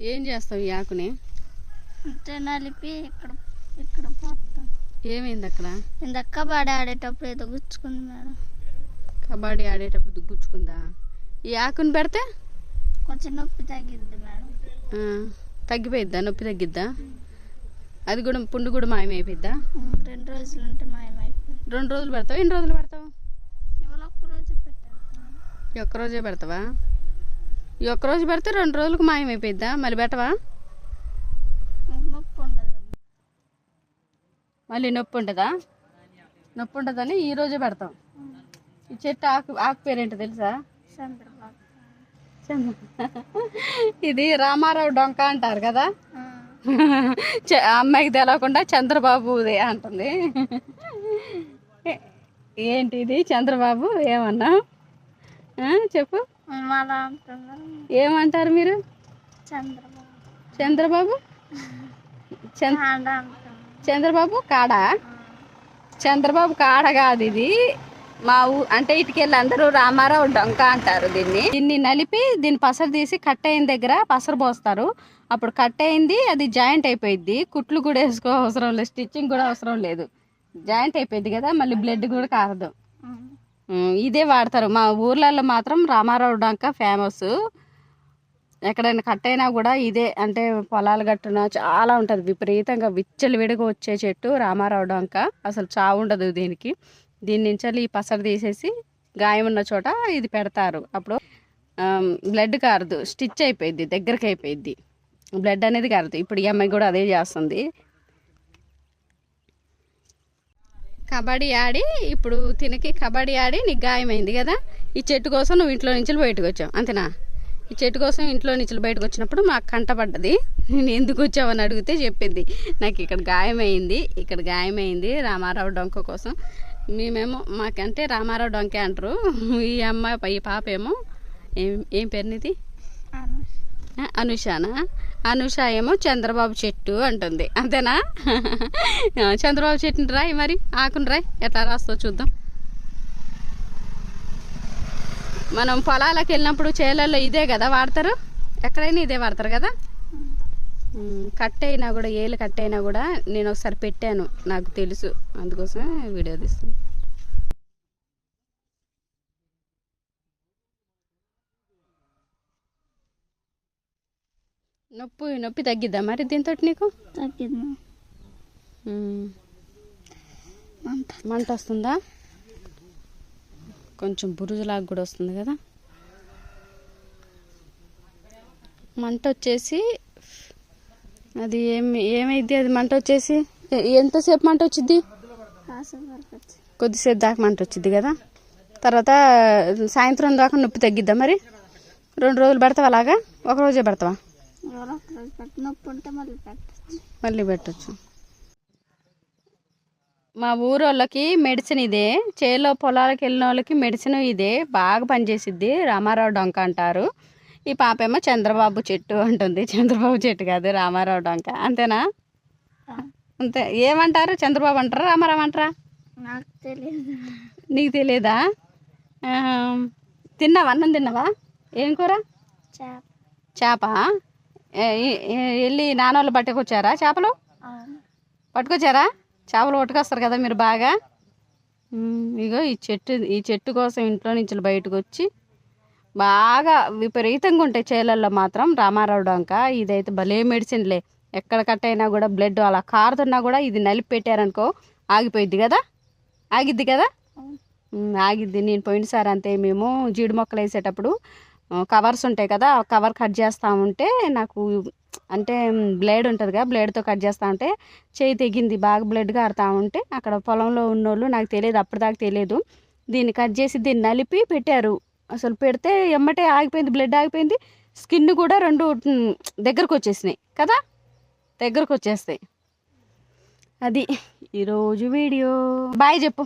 ఏం చేస్తావు ఈ ఆకుని? నలిపి ఇక్కడ ఇక్కడ పోతాం. ఏమైంది అక్కడ? ఇందక్క బాడి ఆడేటప్పుడు ఏదో గుచ్చుకుంది మేడం. కబడ్డీ ఆడేటప్పుడు దుగ్గుచ్చుకుందా ఈ ఆకుని పెడితే? కొంచెం నొప్పి తగ్గిద్ది మేడం. తగ్గిపోయిద్దా? నొప్పి తగ్గిద్దా? అది కూడా పుండు కూడా మాయమైపోయిద్దా? రెండు రోజులు ఉంటే మాయమైపోయింది. రెండు రోజులు పెడతావు? ఎన్ని రోజులు పెడతావు? ఇవాళ రోజు ఒక్క రోజే పెడతావా? ఈ రోజు పెడితే రెండు రోజులకు మాయమైపోయిద్దా? మళ్ళీ పెట్టవా? ఉండదు మళ్ళీ నొప్పి ఉంటుందా? నొప్పి ఉంటుందని ఈ రోజే పెడతాం. ఈ చెట్టు ఆకు ఆకు పేరేంటో తెలుసా? ఇది రామారావు డొంక అంటారు కదా? అమ్మాయికి తెలవకుండా చంద్రబాబుదే అంటుంది. ఏంటి ఇది చంద్రబాబు? ఏమన్నా? చెప్పు. ఏమంటారు మీరు? చంద్రబాబు. చంద్రబాబు? కాడా చంద్రబాబు కాడ? కాదు ఇది. మా ఊ అంటే ఇటుకెళ్ళి అందరూ రామారావు డొంక అంటారు దీన్ని. దీన్ని నలిపి దీన్ని పసరు తీసి కట్ అయిన దగ్గర పసరు పోస్తారు. అప్పుడు కట్ అయింది అది జాయింట్ అయిపోయింది కుట్లు కూడా వేసుకో అవసరం లేదు స్టిచ్చింగ్ కూడా అవసరం లేదు. జాయింట్ అయిపోయింది కదా మళ్ళీ బ్లడ్ కూడా కారదు. ఇదే వాడతారు. మా ఊర్లలో మాత్రం రామారావు డొంక ఫేమస్ ఎక్కడైనా కట్ అయినా కూడా ఇదే అంటే పొలాలు గట్టున చాలా ఉంటుంది. విపరీతంగా విచ్చలు విడిగా వచ్చే చెట్టు రామారావు డొంక. అసలు చావు ఉండదు దీనికి. దీని నుంచి ఈ పసరు తీసేసి గాయం ఉన్న చోట ఇది పెడతారు. అప్పుడు బ్లడ్ కారదు. స్టిచ్ అయిపోయింది దగ్గరికి అయిపోయింది బ్లడ్ అనేది కారదు. ఇప్పుడు ఈ అమ్మాయి కూడా అదే చేస్తుంది. కబడ్డీ ఆడి ఇప్పుడు తినకి కబడ్డీ ఆడి నీకు గాయమైంది కదా. ఈ చెట్టు కోసం నువ్వు ఇంట్లో నుంచి బయటకు వచ్చావు అంతేనా? ఈ చెట్టు కోసం ఇంట్లో నుంచి బయటకు వచ్చినప్పుడు మాకు కంటపడ్డది నేను ఎందుకు వచ్చావని అడిగితే చెప్పింది. నాకు ఇక్కడ గాయమైంది ఇక్కడ గాయమైంది రామారావు డొంక కోసం. మేమేమో మాకంటే రామారావు డొంకే అంటారు. ఈ అమ్మాయి ఈ పాప ఏమో ఏం ఏం పేరు నీది? అను. ఆ, అనుషానా? అనుష ఏమో చంద్రబాబు చెట్టు అంటుంది. అంతేనా? చంద్రబాబు చెట్టుని రాయి మరి ఆకుని రాయి ఎట్లా రాస్తో చూద్దాం. మనం పొలాలకు వెళ్ళినప్పుడు చేలల్లో ఇదే కదా వాడతారు? ఎక్కడైనా ఇదే వాడతారు కదా? కట్ అయినా కూడా ఏళ్ళు కట్ అయినా కూడా నేను ఒకసారి పెట్టాను నాకు తెలుసు. అందుకోసమే వీడియో తీస్తాను నొప్పి నొప్పి తగ్గిద్దా మరి దీంతో నీకు? తగ్గింది. మంట. వస్తుందా? కొంచెం బురుజులాగా కూడా వస్తుంది కదా? మంట వచ్చేసి అది ఏమి ఏమైద్ది అది మంట వచ్చేసి? ఎంతసేపు మంట వచ్చింది కొద్దిసేపు దాకా మంట వచ్చింది కదా? తర్వాత సాయంత్రం దాకా నొప్పి తగ్గిద్దా మరి? రెండు రోజులు పెడతావా అలాగా? ఒక రోజే పెడతావా? నొప్పి ఉంటే మళ్ళీ పెట్టచ్చు. మళ్ళీ పెట్టచ్చు. మా ఊరోళ్ళకి మెడిసిన్ ఇదే చేలో పొలాలకు వెళ్ళిన వాళ్ళకి మెడిసిన్ ఇదే బాగా పనిచేసిద్ది. రామారావు డొంక అంటారు. ఈ పాప ఏమో చంద్రబాబు చెట్టు అంటుంది. చంద్రబాబు చెట్టు కాదు రామారావు డొంక. అంతేనా? అంతే. ఏమంటారు? చంద్రబాబు అంటారా? రామారావు అంటారా? నాకు తెలియదు. నీకు తెలియదా? ఆహా. తిన్నావా? అన్నం తిన్నావా? ఏం కూర? చేప. చేప? వెళ్ళి నాన్నోళ్ళు పట్టుకొచ్చారా చేపలు? పట్టుకొచ్చారా? చేపలు పట్టుకొస్తారు కదా మీరు బాగా? ఇగో ఈ చెట్టు ఈ చెట్టు కోసం ఇంట్లో నుంచి బయటకు వచ్చి బాగా విపరీతంగా ఉంటాయి చేలల్లో మాత్రం రామారావు డొంక ఇదైతే భలే మెడిసిన్లే ఎక్కడ కట్ అయినా కూడా బ్లడ్ అలా కారుతున్నా కూడా ఇది నలిపి పెట్టారనుకో ఆగిపోయిద్ది కదా? ఆగిద్ది కదా? ఆగిద్ది. నేను పోయినసారి అంతే మేము జీడి మొక్కలు వేసేటప్పుడు కవర్స్ ఉంటాయి కదా ఆ కవర్ కట్ చేస్తూ ఉంటే నాకు అంటే బ్లేడ్ ఉంటుంది కదా బ్లేడ్తో కట్ చేస్తూ ఉంటే చేయి తెగింది బాగా బ్లడ్ కారుతూ ఉంటే అక్కడ పొలంలో ఉన్నోళ్ళు నాకు తెలియదు అప్పటిదాకా తెలియదు. దీన్ని కట్ చేసి దీన్ని నలిపి పెట్టారు. అసలు పెడితే ఎమ్మటే ఆగిపోయింది బ్లడ్ ఆగిపోయింది స్కిన్ కూడా రెండు దగ్గరకు వచ్చేసినాయి కదా దగ్గరకు వచ్చేస్తాయి. అది ఈరోజు వీడియో. బాయ్ చెప్పు.